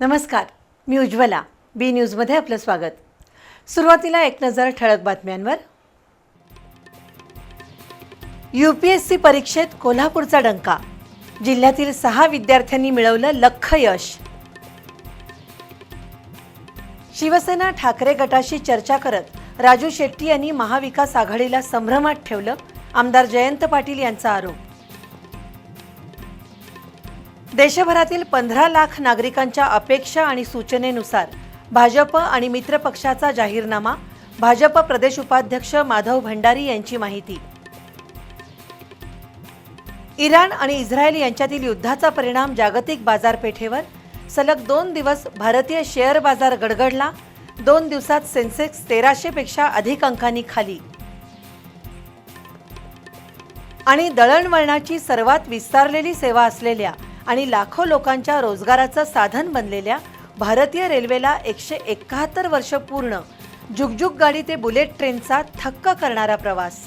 नमस्कार मी उज्ज्वला बी न्यूजमध्ये आपलं स्वागत. सुरुवातीला एक नजर ठळक बातम्यांवर. यू पी एस सी परीक्षेत कोल्हापूरचा डंका. जिल्ह्यातील सहा विद्यार्थ्यांनी मिळवलं लख यश. शिवसेना ठाकरे गटाशी चर्चा करत राजू शेट्टी यांनी महाविकास आघाडीला संभ्रमात ठेवलं आमदार जयंत पाटील यांचा आरोप. देशभरातील पंधरा लाख नागरिकांच्या अपेक्षा आणि सूचनेनुसार भाजप आणि मित्रपक्षाचा जाहीरनामा भाजप प्रदेश उपाध्यक्ष माधव भंडारी यांची माहिती. इराण आणि इस्रायल यांच्यातील युद्धाचा परिणाम जागतिक बाजारपेठेवर सलग दोन दिवस भारतीय शेअर बाजार गडगडला दोन दिवसात सेन्सेक्स तेराशेपेक्षा अधिक अंकांनी खाली. आणि दळणवळणाची सर्वात विस्तारलेली सेवा असलेल्या आणि लाखो लोकांच्या रोजगाराचं साधन बनलेल्या भारतीय रेल्वेला एकशे एकाहत्तर वर्ष पूर्ण. जुगजुग गाडी ते बुलेट ट्रेनचा थक्क करणारा प्रवास.